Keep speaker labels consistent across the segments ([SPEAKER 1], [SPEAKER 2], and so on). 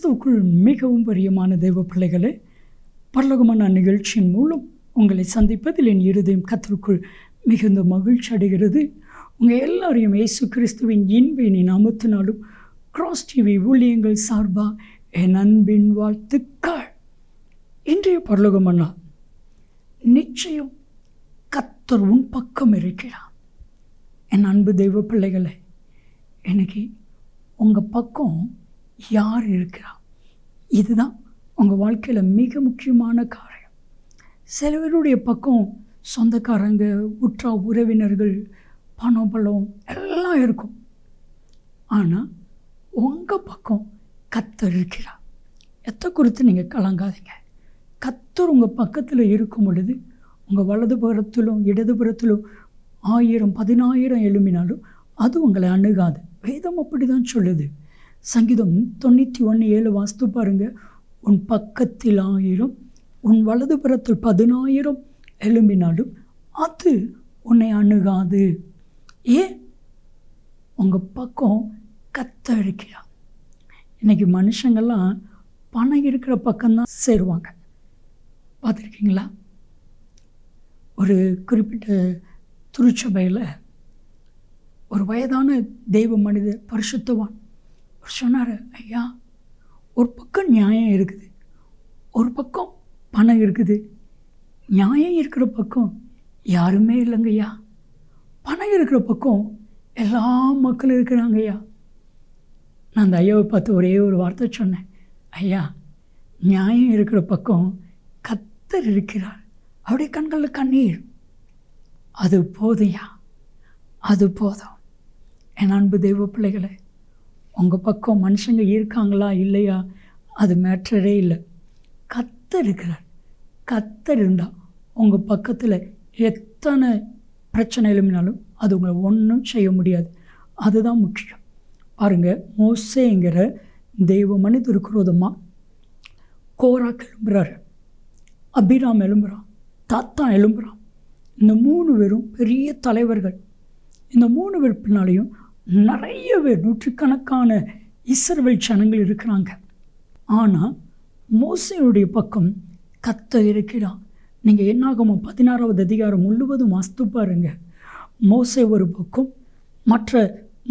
[SPEAKER 1] கிறிஸ்துவுக்குள் மிகவும் பிரியமான தெய்வ பிள்ளைகளே பரலோகமான நிகழ்ச்சியின் மூலம் உங்களை சந்திப்பதில் என் இருதயம் கத்திற்குள் மிகுந்த மகிழ்ச்சி அடைகிறது. உங்கள் எல்லாரையும் இயேசு கிறிஸ்துவின் இன்பின் அமுத்தினாலும் கிராஸ் டிவி ஊழியங்கள் சார்பாக என் அன்பின் வாழ்த்துக்கள். இன்றைய பரலோகமன்னா நிச்சயம் கத்தர் உன் பக்கம் இருக்கிறார். என் அன்பு தெய்வ பிள்ளைகளை எனக்கு உங்கள் பக்கம் யார் இருக்கிறா? இதுதான் உங்கள் வாழ்க்கையில் மிக முக்கியமான காரியம் சிலவருடைய பக்கம் சொந்தக்காரங்க உற்றா உறவினர்கள் பணம் பலம் எல்லாம் இருக்கும். ஆனால் உங்கள் பக்கம் கத்தர் இருக்கிறார். எத்தை குறித்து நீங்கள் கலங்காதீங்க. கத்தர் உங்கள் பக்கத்தில் இருக்கும் பொழுது உங்கள் வலதுபுறத்திலும் இடதுபுறத்திலும் ஆயிரம் பதினாயிரம் எழும்பினாலும் அது உங்களை அணுகாது. வேதம் அப்படி தான் சொல்லுது. சங்கீதம் தொண்ணூற்றி ஒன்று ஏழு வாஸ்து பாருங்க. உன் பக்கத்தில் ஆயிரம் உன் வலதுபுறத்தில் பதினாயிரம் எழும்பினாலும் அது உன்னை அணுகாது. ஏன் உங்கள் பக்கம் கத்த இருக்கிறான் இன்றைக்கி மனுஷங்கள்லாம் பணம் இருக்கிற பக்கம்தான் சேருவாங்க. பார்த்துருக்கீங்களா? ஒரு குறிப்பிட்ட திருச்சபையில் ஒரு வயதான தெய்வ மனிதர் பரிசுத்தவான் அவர் சொன்னார் ஐயா ஒரு பக்கம் நியாயம் இருக்குது ஒரு பக்கம் பணம் இருக்குது. நியாயம் இருக்கிற பக்கம் யாருமே இல்லைங்கய்யா பணம் இருக்கிற பக்கம் எல்லா மக்களும் இருக்கிறாங்க ஐயா. நான் அந்த ஐயாவை பார்த்து ஒரே ஒரு வார்த்தை சொன்னேன் ஐயா நியாயம் இருக்கிற பக்கம் கத்தர் இருக்கிறார். அவருடைய கண்களில் கண்ணீர். அது போதையா அது போதும். என் அன்பு தெய்வ பிள்ளைகளை உங்கள் பக்கம் மனுஷங்க இருக்காங்களா இல்லையா? அது மேட்டரே இல்லை. கத்தர் இருக்கிறார். கத்தர் இருந்தால் உங்கள் பக்கத்தில் எத்தனை பிரச்சனை எழுப்பினாலும் அது உங்களை ஒன்றும் செய்ய முடியாது. அதுதான் முக்கியம். பாருங்கள் மோசேங்கிற தெய்வ மனிதர் குரோதமாக கோராக் எழும்புறாரு. அபிராம் எழும்புறான். தாத்தா எழும்புறான். இந்த மூணு பேரும் பெரிய தலைவர்கள். இந்த மூணு பேர் பின்னாலையும் நிறைய பேர் நூற்றுக்கணக்கான இஸ்ரவேல் ஜனங்கள் இருக்கிறாங்க. ஆனால் மோசையுடைய பக்கம் கத்த இருக்கிறான் நீங்கள் என்னாகமோ பதினாறாவது அதிகாரம் முழுவதும் வாஸ்து பாருங்க. மோசை ஒரு பக்கம் மற்ற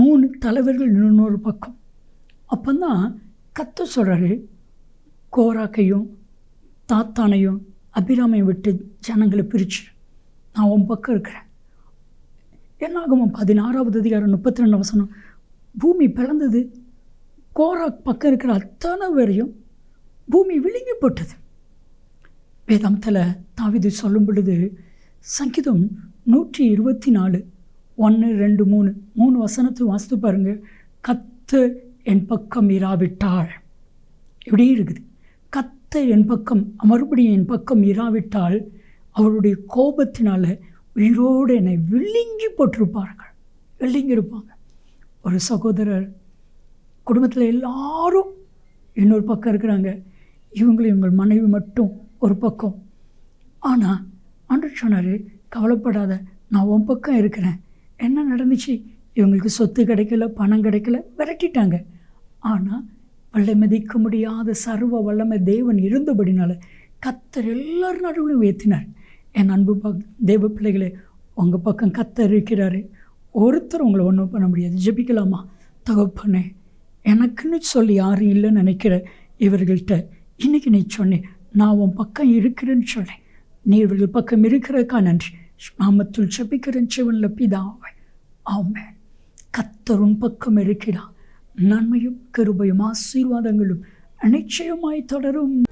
[SPEAKER 1] மூணு தலைவர்கள் இன்னொரு பக்கம். அப்போ தான் கத்த சொல்கிறாரு கோராக்கையும் தாத்தானையும் அபிராமையும் விட்டு ஜனங்களை பிரிச்சு நான் உன் பக்கம் இருக்கிறேன். என்னாகும்? பதினாறாவது அதிகாரம் முப்பத்தி ரெண்டு வசனம். பூமி பிளந்தது. கோராக் பக்கம் இருக்கிற அத்தனை வரையும் பூமி விழுங்கி போட்டது. வேதாந்தத்தில் தாவிது சொல்லும் பொழுது சங்கீதம் நூற்றி இருபத்தி நாலு ஒன்று ரெண்டு மூணு மூணு வசனத்தை வாசித்து பாருங்கள் கத்து என் பக்கம் இராவிட்டாள் இப்படியே இருக்குது. கத்த என் பக்கம் மறுபடியும் என் பக்கம் இராவிட்டால் அவருடைய கோபத்தினால் உயிரோடு என்னை விழுங்கி போட்டிருப்பார்கள். விழுங்கி இருப்பாங்க ஒரு சகோதரர் குடும்பத்தில் எல்லாரும் இன்னொரு பக்கம் இருக்கிறாங்க. இவங்களும் இவங்கள் மனைவி மட்டும் ஒரு பக்கம். ஆனால் அன்று சொன்னார் கவலைப்படாத நான் உன் பக்கம் இருக்கிறேன். என்ன நடந்துச்சு? இவங்களுக்கு சொத்து கிடைக்கல பணம் கிடைக்கல விரட்டிட்டாங்க. ஆனால் வல்லை மதிக்க முடியாத சர்வ வல்லமை தேவன் இருந்தபடினால கத்தர் எல்லார் நடுவிலும் ஏற்றினார் என் அன்பு பக் தேவ பிள்ளைகளே உங்கள் பக்கம் கத்தர் இருக்கிறாரு. ஒருத்தர் உங்களை ஒன்றும் பண்ண முடியாது. ஜெபிக்கலாமா? தகப்பனே எனக்குன்னு சொல்லி யாரும் இல்லைன்னு நினைக்கிற இவர்கள்ட்ட இன்றைக்கி நீ சொன்னேன் நான் உன் பக்கம் இருக்கிறேன்னு சொன்னேன் நீ இவர்கள் பக்கம் இருக்கிறக்கா நன்றி. நாமத்தில் ஜெபிக்கிறேன் சிவனில் பிதாவை. ஆமேன். கத்தர் உன் பக்கம் இருக்கிறான் நன்மையும் கருபையும் ஆசீர்வாதங்களும் நிச்சயமாய் தொடரும்.